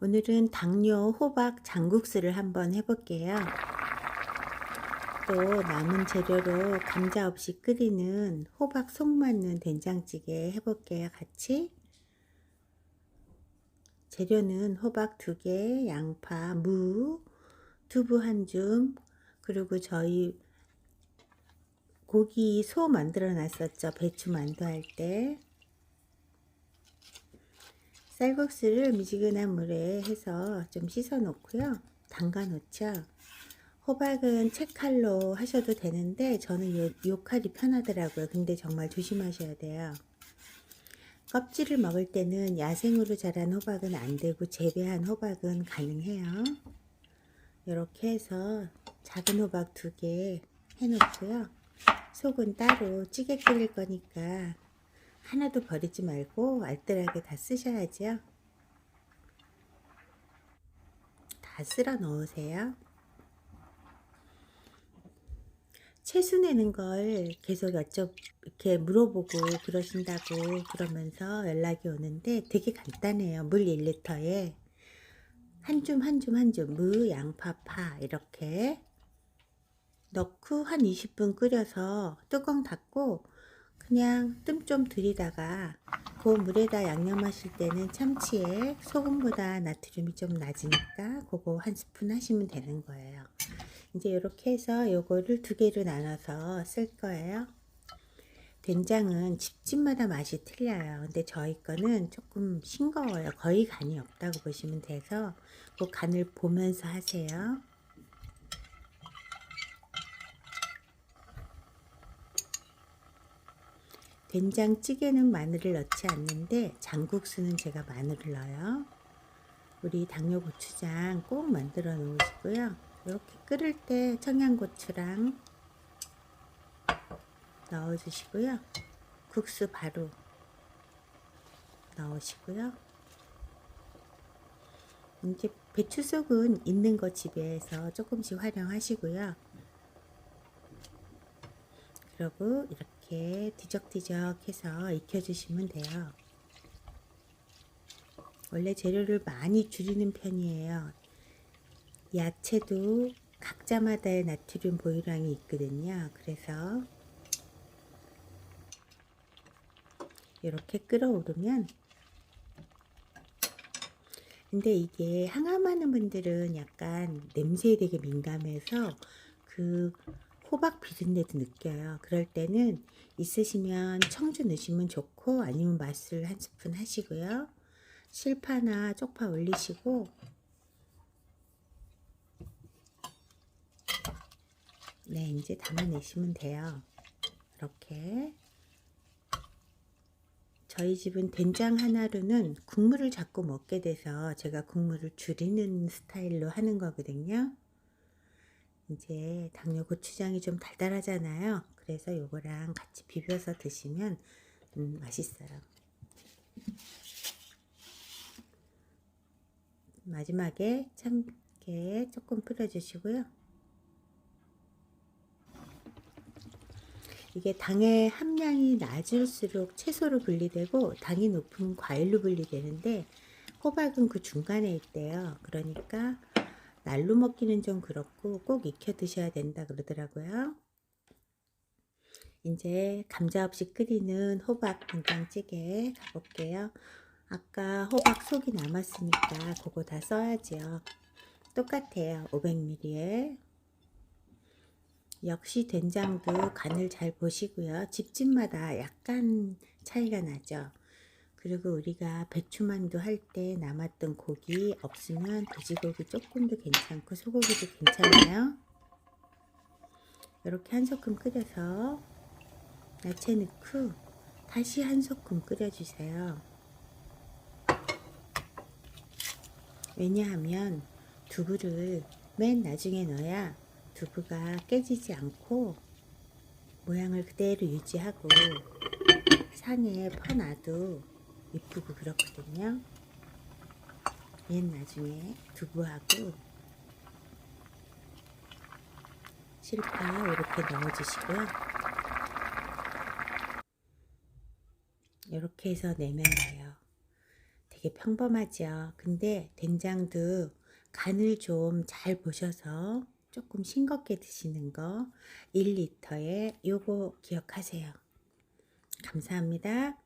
오늘은 당뇨 호박 장국수를 한번 해볼게요. 또 남은 재료로 감자 없이 끓이는 호박 속 맞는 된장찌개 해볼게요. 같이. 재료는 호박 2개, 양파, 무, 두부 한 줌, 그리고 저희 고기 소 만들어 놨었죠. 배추 만두 할 때. 쌀국수를 미지근한 물에 해서 좀 씻어 놓고요. 담가 놓죠. 호박은 채칼로 하셔도 되는데 저는 요, 요 칼이 편하더라고요. 근데 정말 조심하셔야 돼요. 껍질을 먹을 때는 야생으로 자란 호박은 안 되고 재배한 호박은 가능해요. 이렇게 해서 작은 호박 두 개 해놓고요. 속은 따로 찌개 끓일 거니까 하나도 버리지 말고 알뜰하게 다 쓰셔야죠. 다 쓸어 넣으세요. 채수 내는 걸 계속 여쭤 이렇게 물어보고 그러신다고 그러면서 연락이 오는데 되게 간단해요. 물 1리터에 한 줌 한 줌 한 줌 무, 양파, 파 이렇게 넣고 한 20분 끓여서 뚜껑 닫고 그냥 뜸 좀 들이다가 그 물에다 양념하실 때는 참치에 소금보다 나트륨이 좀 낮으니까 그거 한 스푼 하시면 되는 거예요. 이제 이렇게 해서 요거를 두 개로 나눠서 쓸 거예요. 된장은 집집마다 맛이 틀려요. 근데 저희 거는 조금 싱거워요. 거의 간이 없다고 보시면 돼서 그 간을 보면서 하세요. 된장찌개는 마늘을 넣지 않는데 장국수는 제가 마늘을 넣어요. 우리 당뇨 고추장 꼭 만들어 놓으시고요. 이렇게 끓을 때 청양고추랑 넣어주시고요. 국수 바로 넣으시고요. 이제 배추속은 있는 거 집에서 조금씩 활용하시고요. 그리고 이렇게 뒤적뒤적 해서 익혀주시면 돼요. 원래 재료를 많이 줄이는 편이에요. 야채도 각자마다의 나트륨 보유량이 있거든요. 그래서 이렇게 끓어오르면 근데 이게 항암하는 분들은 약간 냄새에 되게 민감해서 그 호박 비린내도 느껴요. 그럴 때는 있으시면 청주 넣으시면 좋고 아니면 맛술 한 스푼 하시고요. 실파나 쪽파 올리시고 네 이제 담아내시면 돼요. 이렇게 저희 집은 된장 하나로는 국물을 자꾸 먹게 돼서 제가 국물을 줄이는 스타일로 하는 거거든요. 이제 당뇨 고추장이 좀 달달하잖아요. 그래서 요거랑 같이 비벼서 드시면 음, 맛있어요. 마지막에 참깨 조금 뿌려주시고요. 이게 당의 함량이 낮을수록 채소로 분리되고 당이 높으면 과일로 분리되는데 호박은 그 중간에 있대요. 그러니까 날로 먹기는 좀 그렇고 꼭 익혀 드셔야 된다 그러더라고요. 이제 감자 없이 끓이는 호박 된장찌개 가볼게요. 아까 호박 속이 남았으니까 그거 다 써야죠. 똑같아요. 500ml에. 역시 된장도 간을 잘 보시고요. 집집마다 약간 차이가 나죠. 그리고 우리가 배추만두 할 때 남았던 고기 없으면 돼지고기 조금도 괜찮고 소고기도 괜찮아요. 이렇게 한 소끔 끓여서 야채 넣고 다시 한 소끔 끓여주세요. 왜냐하면 두부를 맨 나중에 넣어야 두부가 깨지지 않고 모양을 그대로 유지하고 상에 퍼놔도 이쁘고 그렇거든요. 맨 나중에 두부하고 실파 이렇게 넣어주시고요. 이렇게 해서 내면 돼요. 되게 평범하죠. 근데 된장도 간을 좀 잘 보셔서 조금 싱겁게 드시는 거 1리터에 요거 기억하세요. 감사합니다.